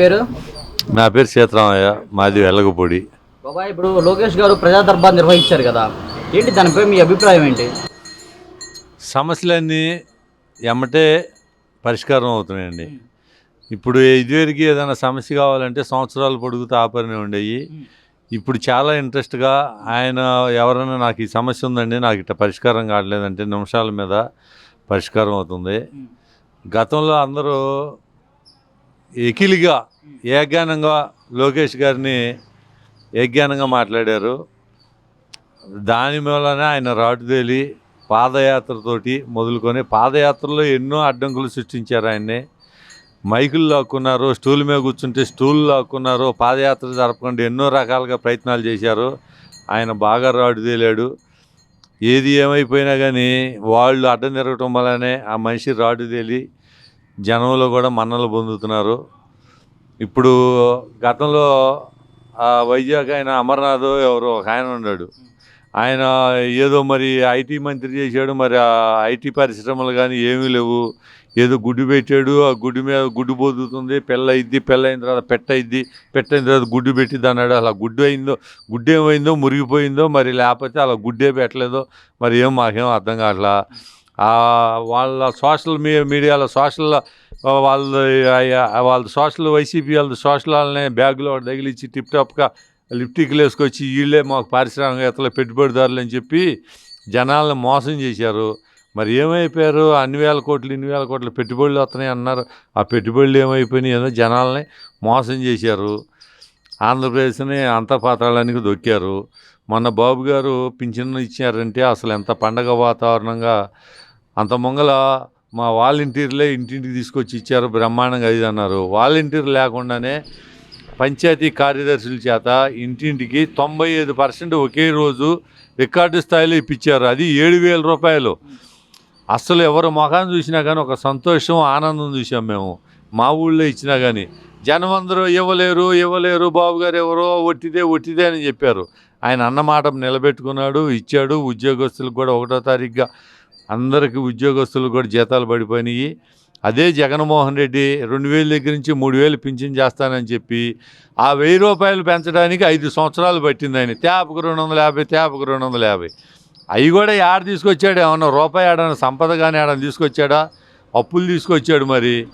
పేరు? నా పేరు సీతారామయ్య మాది వెల్లగపొడి బాబాయ్ ఇప్పుడు లోకేష్ గారు ప్రజా దర్బార్ నిర్వహించారు కదా ఏంటి దానిపై మీ అభిప్రాయం ఏంటి? సమస్యలన్నీ ఎమ్మటే పరిష్కారం అవుతున్నాయండి. ఇప్పుడు ఇదివరకు ఏదైనా సమస్య కావాలంటే సంవత్సరాలు పొడుగుతూ ఆపరనే ఉండేవి. ఇప్పుడు చాలా ఇంట్రెస్ట్గా ఆయన ఎవరైనా నాకు ఈ సమస్య ఉందండి నాకు ఇట్లా పరిష్కారం కావట్లేదంటే నిమిషాల మీద పరిష్కారం అవుతుంది. గతంలో అందరూ ఎకిలిగా ఏజ్ఞానంగా లోకేష్ గారిని ఏజ్ఞానంగా మాట్లాడారు. దాని మూలనే ఆయన రాటుదేలి పాదయాత్రతోటి మొదలుకొని పాదయాత్రలో ఎన్నో అడ్డంకులు సృష్టించారు ఆయన్ని. మైకులు లాక్కున్నారు స్టూల్ మీద కూర్చుంటే స్టూల్ లాక్కున్నారు పాదయాత్ర జరపకుండా ఎన్నో రకాలుగా ప్రయత్నాలు చేశారు. ఆయన బాగా రాటుదేలాడు. ఏది ఏమైపోయినా కానీ వాళ్ళు అడ్డం తిరగటం వల్లనే ఆ మనిషి రాటుదేలి జనంలో కూడా మన్నలు పొందుతున్నారు. ఇప్పుడు గతంలో ఆ వైజాగ్ ఆయన అమర్నాథ్ ఎవరో ఒక ఆయన ఉన్నాడు. ఆయన ఏదో మరి ఐటీ మంత్రి చేశాడు మరి ఆ ఐటీ పరిశ్రమలు కానీ ఏమీ లేవు. ఏదో గుడ్డు పెట్టాడు ఆ గుడ్డు మీద గుడ్డు పొందుతుంది పెళ్ళ అయింది అయిన తర్వాత పెట్ట అయింది పెట్ట అయిన తర్వాత గుడ్డు పెట్టిద్ది అన్నాడు. అలా గుడ్డు అయిందో గుడ్డు ఏమైందో మురిగిపోయిందో మరి లేకపోతే అలా గుడ్డే పెట్టలేదో మరి ఏం మాకేం అర్థం కావట్లా. వాళ్ళ సోషల్ మీ మీడియాలో సోషల్ వాళ్ళ వాళ్ళ సోషల్ వైసీపీ వాళ్ళ సోషల్ వాళ్ళని బ్యాగ్లో తగిలించి తగిలిచ్చి టిప్ టాప్గా లిప్టిక్లు వేసుకొచ్చి వీళ్ళే మాకు పారిశ్రామికవేత్తలు పెట్టుబడిదారులు అని చెప్పి జనాలను మోసం చేశారు. మరి ఏమైపోయారు? అన్ని వేల కోట్లు ఇన్ని వేల కోట్లు పెట్టుబడులు వస్తున్నాయి అన్నారు. ఆ పెట్టుబడులు ఏమైపోయినాయి ఏదో జనాల్ని మోసం చేశారు. ఆంధ్రప్రదేశ్ని అంతపాతాళానికి దొక్కారు. మొన్న బాబు గారు పింఛన్ ఇచ్చారంటే అసలు ఎంత పండగ వాతావరణంగా. అంత ముంగల మా వాలంటీర్లే ఇంటింటికి తీసుకొచ్చి ఇచ్చారు బ్రహ్మాండంగా ఇది అన్నారు. వాలంటీర్ లేకుండానే పంచాయతీ కార్యదర్శుల చేత ఇంటింటికి తొంభై ఐదు పర్సెంట్ ఒకే రోజు రికార్డు స్థాయిలో ఇప్పించారు. అది ఏడు వేల రూపాయలు. అసలు ఎవరు మొఖాన్ని చూసినా కానీ ఒక సంతోషం ఆనందం చూసాం మేము. మా ఊళ్ళో ఇచ్చినా కానీ. జనం అందరూ ఇవ్వలేరు ఇవ్వలేరు బాబు గారు ఎవరో ఒట్టిదే ఒట్టిదే అని చెప్పారు. ఆయన అన్నమాట నిలబెట్టుకున్నాడు ఇచ్చాడు. ఉద్యోగస్తులకు కూడా ఒకటో తారీఖుగా అందరికీ ఉద్యోగస్తులకు కూడా జీతాలు పడిపోయినాయి. అదే జగన్మోహన్ రెడ్డి రెండు వేల దగ్గర నుంచి మూడు వేలు పింఛన్ చేస్తానని చెప్పి ఆ వెయ్యి రూపాయలు పెంచడానికి ఐదు సంవత్సరాలు పట్టింది ఆయన. తేపకు రెండు వందల యాభై తేపకు రెండు వందల యాభై. అవి కూడా యాడ తీసుకొచ్చాడు? ఏమన్నా రూపాయి ఆడని సంపద కానీ ఆడని తీసుకొచ్చాడా? అప్పులు తీసుకొచ్చాడు మరి.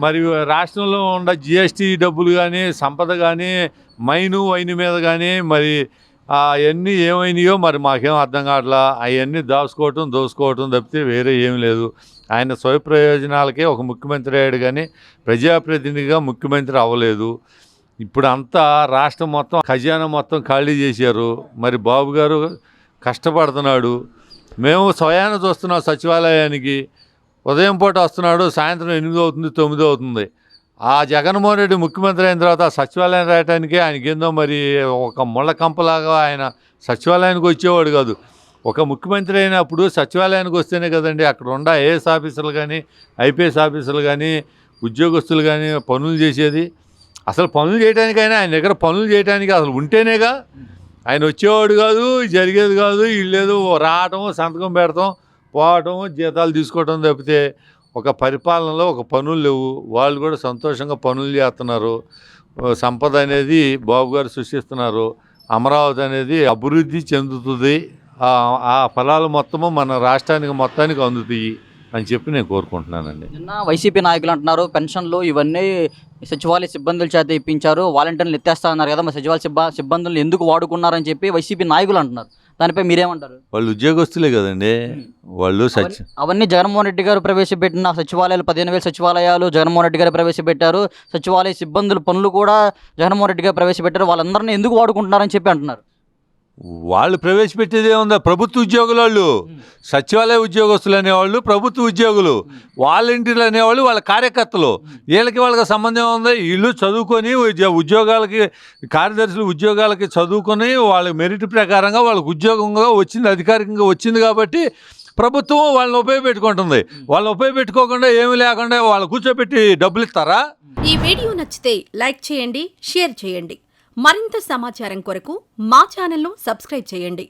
మరి రాష్ట్రంలో ఉన్న జిఎస్టీ డబ్బులు కానీ సంపద కానీ మైను వైన్ మీద కానీ మరి అవన్నీ ఏమైనాయో మరి మాకేం అర్థం కావట్లా. అవన్నీ దాచుకోవటం దోసుకోవటం తప్పితే వేరే ఏం లేదు. ఆయన స్వయప్రయోజనాలకే ఒక ముఖ్యమంత్రి అయ్యాడు కానీ ప్రజాప్రతినిధిగా ముఖ్యమంత్రి అవ్వలేదు. ఇప్పుడు అంతా రాష్ట్రం మొత్తం ఖజానా మొత్తం ఖాళీ చేశారు. మరి బాబు గారు కష్టపడుతున్నాడు. మేము స్వయాన చూస్తున్నాం సచివాలయానికి. ఉదయం పూట వస్తున్నాడు సాయంత్రం ఎనిమిది అవుతుంది తొమ్మిది అవుతుంది. ఆ జగన్మోహన్ రెడ్డి ముఖ్యమంత్రి అయిన తర్వాత సచివాలయం రాయటానికి ఆయనకేందో మరి ఒక ముళ్ళ కంపలాగా ఆయన సచివాలయానికి వచ్చేవాడు కాదు. ఒక ముఖ్యమంత్రి అయినప్పుడు సచివాలయానికి వస్తేనే కదండి అక్కడ ఉండ ఏఎస్ ఆఫీసర్లు కానీ ఐపీఎస్ ఆఫీసర్లు కానీ ఉద్యోగస్తులు కానీ పనులు చేసేది. అసలు పనులు చేయడానికైనా ఆయన దగ్గర పనులు చేయడానికి అసలు ఉంటేనేగా ఆయన వచ్చేవాడు కాదు జరిగేది కాదు వీళ్ళేదో రావటం సంతకం పెడతాం పోవటం జీతాలు తీసుకోవటం తప్పితే ఒక పరిపాలనలో ఒక పనులు లేవు. వాళ్ళు కూడా సంతోషంగా పనులు చేస్తున్నారు. సంపద అనేది బాబు గారు సృష్టిస్తున్నారు. అమరావతి అనేది అభివృద్ధి చెందుతుంది. ఆ- ఫలాలు మొత్తము మన రాష్ట్రానికి మొత్తానికి అందుతాయి అని చెప్పి నేను కోరుకుంటున్నానండి. నిన్న వైసీపీ నాయకులు అంటున్నారు పెన్షన్లు ఇవన్నీ సచివాలయ సిబ్బందుల చేత ఇప్పించారు. వాలంటీర్లు ఎత్తేస్తా అన్నారు కదా మరి సచివాలయ సిబ్బ సిబ్బందులు ఎందుకు వాడుకున్నారని చెప్పి వైసీపీ నాయకులు అంటున్నారు. దానిపై మీరేమంటారు? వాళ్ళు ఉద్యోగస్తులే కదండి. వాళ్ళు సచ్ అవన్నీ- అవన్నీ జగన్మోహన్ రెడ్డి గారు ప్రవేశపెట్టిన సచివాలయాలు పదిహేను వేల సచివాలయాలు జగన్మోహన్ రెడ్డి గారు ప్రవేశపెట్టారు. సచివాలయ సిబ్బందుల పనులు కూడా జగన్మోహన్ రెడ్డి గారు ప్రవేశపెట్టారు. వాళ్ళందరినీ ఎందుకు వాడుకుంటున్నారని చెప్పి అంటున్నారు. వాళ్ళు ప్రవేశపెట్టేది ఏముందా ప్రభుత్వ ఉద్యోగుల వాళ్ళు సచివాలయ ఉద్యోగస్తులు అనేవాళ్ళు ప్రభుత్వ ఉద్యోగులు. వాలంటీర్లు అనేవాళ్ళు వాళ్ళ కార్యకర్తలు. వీళ్ళకి వాళ్ళకి సంబంధం ఉంది? వీళ్ళు చదువుకొని ఉద్య- ఉద్యోగాలకి కార్యదర్శులు ఉద్యోగాలకి చదువుకొని వాళ్ళ మెరిట్ ప్రకారంగా వాళ్ళకి ఉద్యోగంగా వచ్చింది అధికారికంగా వచ్చింది కాబట్టి ప్రభుత్వం వాళ్ళని ఉపయోగపెట్టుకుంటుంది. వాళ్ళని ఉపయోగపెట్టుకోకుండా ఏమీ లేకుండా వాళ్ళు కూర్చోబెట్టి డబ్బులు ఇస్తారా? ఈ వీడియో నచ్చితే లైక్ చేయండి షేర్ చేయండి. మరింత సమాచారం కొరకు మా ఛానల్ను సబ్స్క్రైబ్ చేయండి.